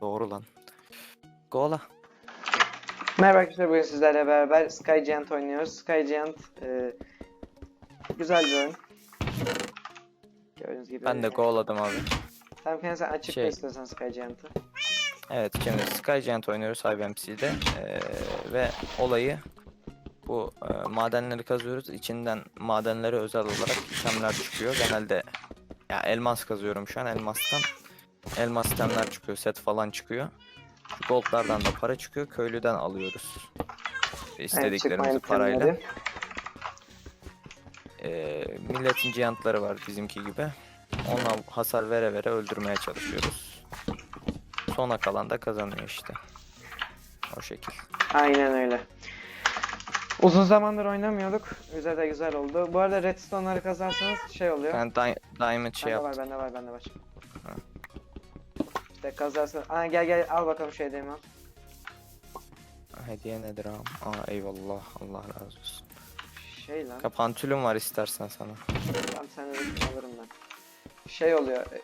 Doğru lan. Gola. Merhaba arkadaşlar bugün sizlerle beraber Sky Giant oynuyoruz. Sky Giant e, güzel bir oyun. Gördüğünüz gibi. Ben de goladım abi. Tamam kendisi açık Şey- istiyorsan Sky Giant'ı. Evet şimdi Sky Giant oynuyoruz IBMC'de ee, ve olayı bu e, madenleri kazıyoruz. İçinden madenlere özel olarak itemler çıkıyor. Genelde ya elmas kazıyorum şu an elmastan. Elmas itemler çıkıyor, set falan çıkıyor. Şu goldlardan da para çıkıyor. Köylüden alıyoruz. İstediklerimizi çıkmayan parayla. Ee, milletin giantları var bizimki gibi. Ona hasar vere vere öldürmeye çalışıyoruz. Sona kalan da kazanıyor işte. O şekil. Aynen öyle. Uzun zamandır oynamıyorduk. Güzel de güzel oldu. Bu arada redstone'ları kazarsanız şey oluyor. Ben di- diamond şey bende var, yaptım. bende var, bende var. Ha. İşte kazarsan... Aa gel gel al bakalım şu hediyemi al. Hediye nedir abi? Aa eyvallah. Allah razı olsun. Şey lan. Kapantülüm var istersen sana. Tamam sen de alırım ben. Şey oluyor. e,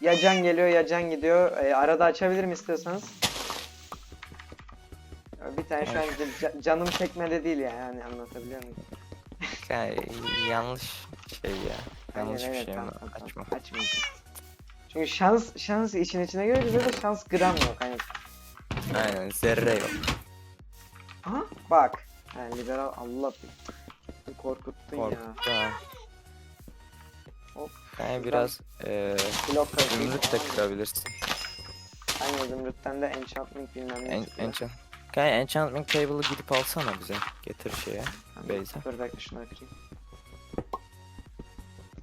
Ya can geliyor ya can gidiyor. E, arada açabilirim istiyorsanız. Ya Bir tane şu an ca- canım çekmede değil ya, yani anlatabiliyor muyum? Yani yanlış şey ya. Yanlış Aynen, bir evet, şey tamam, mi? tamam, tamam. Açma. Açmayacağım. Çünkü şans şans için içine göre bizde de şans gram yok hani. Aynen zerre yok. Aha bak. Yani liberal Allah bir korkuttun ya. Korkuttu ha. Hop, Yani biraz eee Blok zümrüt de kırabilirsin. Aynen zümrütten de enchantment bilmem ne En, çıkıyor. enchant. Kanka enchantment table'ı gidip alsana bize. Getir şeye. Tamam, Beyza. Dur bekle şunları kırayım.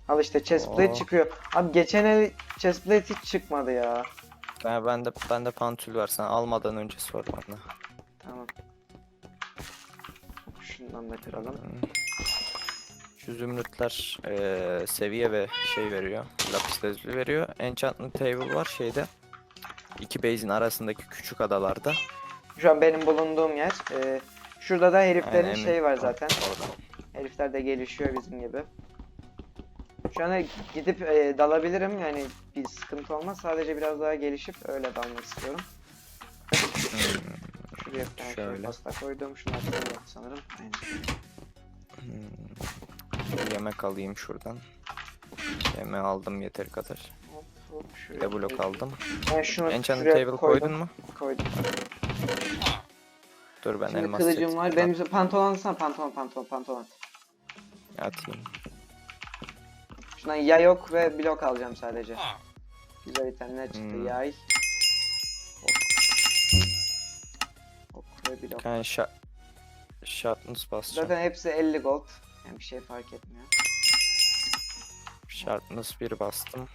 Al işte chestplate Oo. çıkıyor. Abi geçen el chestplate hiç çıkmadı ya. Ben bende bende pantül var. Sen almadan önce sor bana. Tamam. Şundan da kıralım. Şu zümrütler eee, seviye ve şey veriyor. Lapis lazuli veriyor. Enchantment table var şeyde. İki base'in arasındaki küçük adalarda. Şu an benim bulunduğum yer. Ee, şurada da heriflerin Aynen, şeyi var zaten. Orada. Herifler de gelişiyor bizim gibi. Şu anda gidip e, dalabilirim yani bir sıkıntı olmaz. Sadece biraz daha gelişip öyle dalmak istiyorum. Hmm. Şuraya bir tane Şöyle. pasta koydum. Şunlar da sanırım. Aynen. Hmm. Yemek alayım şuradan. Yemeği aldım yeteri kadar. Hop hop Bir şuraya. de blok aldım. Ben şunu Enchantment şuraya table koydum. koydun mu? Koydum. Dur ben Şimdi elmas kılıcım set var. Benim pantolon alsana pantolon pantolon pantolon. atayım. Şundan yay yok ve blok alacağım sadece. Güzel itemler çıktı Hmm. yay. Hop. Hop ve blok. Kanka şa sharpness basacağım. Zaten hepsi 50 gold. Yani bir şey fark etmiyor. Sharpness 1 bastım.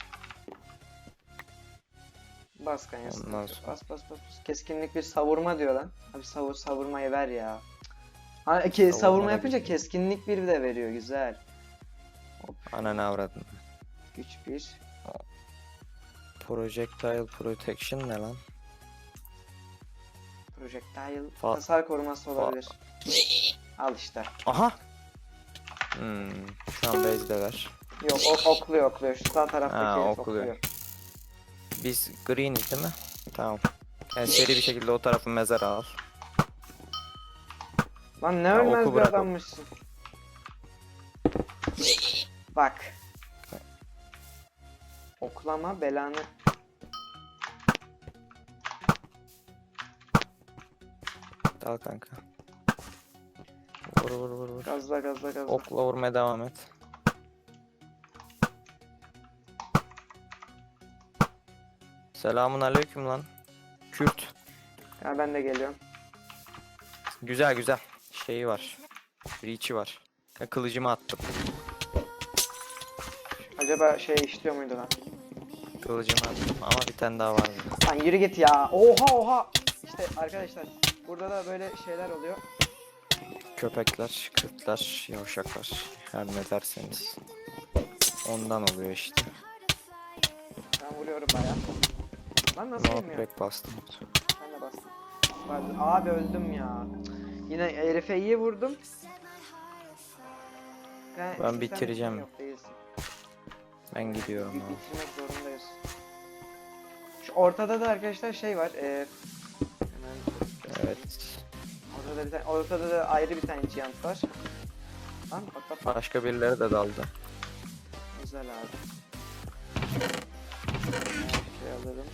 Bas kanyasını. Ondan Bas, sonra- bas bas bas. Keskinlik bir savurma diyor lan. Abi savur savurmayı ver ya. Ha, ki, savurma, Savurma yapınca keskinlik bir de veriyor güzel. Ananı avradın. Güç bir. Projectile protection ne lan? Projectile. Fa- Hasar koruması olabilir. Al işte. Aha! Hmm, şu an base'deler. Yok ok, okluyor okluyor. Şu sağ taraftaki Ha, okluyor. okluyor. Biz green'iz değil mi? Tamam. Yani seri bir şekilde o tarafı mezara al. Lan ne ölmez bir adammışsın. Bak. Oklama belanı. Dal kanka. Vur vur vur vur. Gazla gazla gazla. Okla vurmaya devam et. Selamun aleyküm lan. Kürt. Ya ben de geliyorum. Güzel güzel. Şeyi var. Reach'i var. Ya kılıcımı attım. Acaba şey işliyor muydu lan? Kılıcımı attım ama bir tane daha var. Lan yürü git ya. Oha oha. İşte arkadaşlar burada da böyle şeyler oluyor. Köpekler, kırklar, yavşaklar. Her ne derseniz. Ondan oluyor işte. Ben vuruyorum baya. Lan nasıl yemiyor? Knockback bastım. Ben de bastım. Vardı. Abi öldüm ya. Yine herife iyi vurdum. Ben, Ben bitireceğim. Yok değilsin. Ben gidiyorum Bi- abi. Bitirmek zorundayız. Şu ortada da arkadaşlar şey var. E, hemen Evet. ortada bir tane, ortada da ayrı bir tane giant var. Lan bak bak bak. Başka birileri de daldı. Güzel abi. Şey alırım.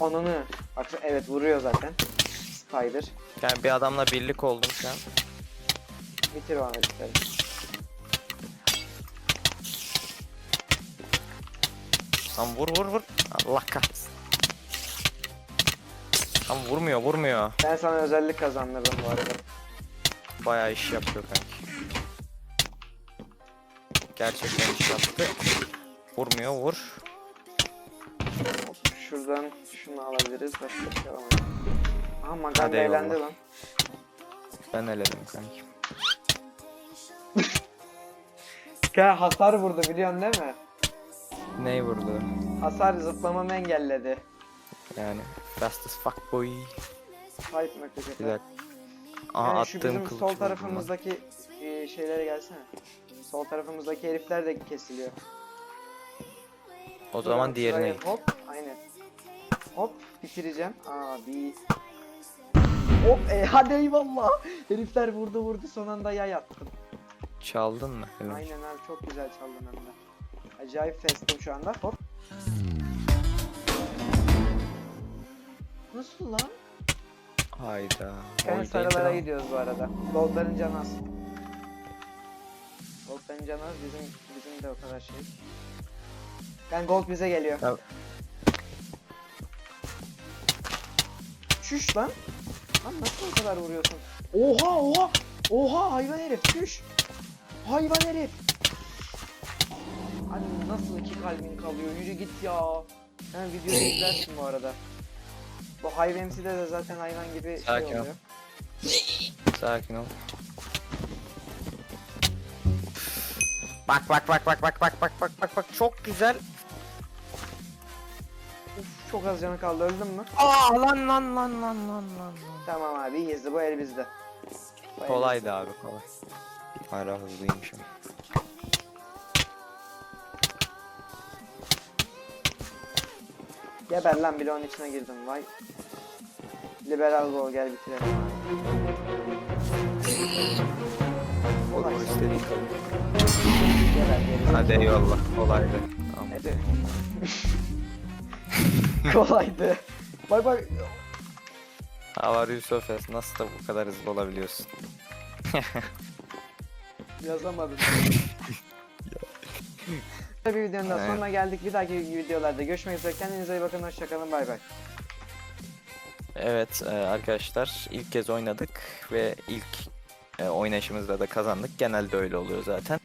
Ananı. Bak evet vuruyor zaten. Spider. Yani bir adamla birlik oldum şu an. Bitir o herifleri. Lan vur vur vur. Allah kahretsin. Tam vurmuyor vurmuyor. Ben sana özellik kazandırdım bu arada. Bayağı iş yapıyor kanki. Gerçekten iş yaptı. Vurmuyor vur. Şuradan şunu alabiliriz. Başka bir şey alamayız. Aha Magan Hadi eğlendi eyvallah. lan. Ben eledim kanki. Gel hasar vurdu biliyorsun değil mi? Ney vurdu? Hasar zıplamamı engelledi. Yani fast as fuck boy. Fight memleketi. Bir dakika. Aha Yani şu attığım bizim kılıç sol vurdu lan. tarafımızdaki e, şeylere gelsene. Sol tarafımızdaki herifler de kesiliyor. O zaman Şuraya- diğerine şuraya git. Hop aynen. Hop bitireceğim. Abi. Hop e, hadi eyvallah. Herifler vurdu vurdu son anda yay attım. Çaldın mı? Aynen abi çok güzel çaldın hem de. Acayip festim şu anda. Hop. Nasıl lan? Hayda. Oy, sarılara gidiyoruz bu arada. Goldların canı az. Goldların canı az bizim bizim de o kadar şey. Yani gold bize geliyor. Ya- Şuş lan. Lan nasıl o kadar vuruyorsun? Oha oha. Oha hayvan herif şuş. Hayvan herif. Abi nasıl iki kalbin kalıyor? Yürü git ya. Sen videoyu izlersin bu arada. Bu Hive MC'de de zaten hayvan gibi Sakin ol. şey oluyor. Sakin ol. Bak bak bak bak bak bak bak bak bak bak çok güzel. Uf, çok az canı kaldı öldün mü? Aa lan lan lan lan lan lan. lan. Tamam abi iyiyiz bu el bizde. Bu el Kolaydı abi kolay. Hala hızlıymışım. Geber lan bloğun içine girdim vay. Liberal gol gel bitirelim istediğin kadar. Geber geri. Hadi eyvallah kolaydı. Tamam. Hadi. Kolaydı. Bak bak. How are you so fast? Nasıl da bu kadar hızlı olabiliyorsun? Yazamadım. bir videonun da sonuna geldik. Bir dahaki videolarda görüşmek üzere. Kendinize iyi bakın. Hoşçakalın. Bay bay. Evet e, arkadaşlar ilk kez oynadık ve ilk e, oynayışımızda da kazandık. Genelde öyle oluyor zaten.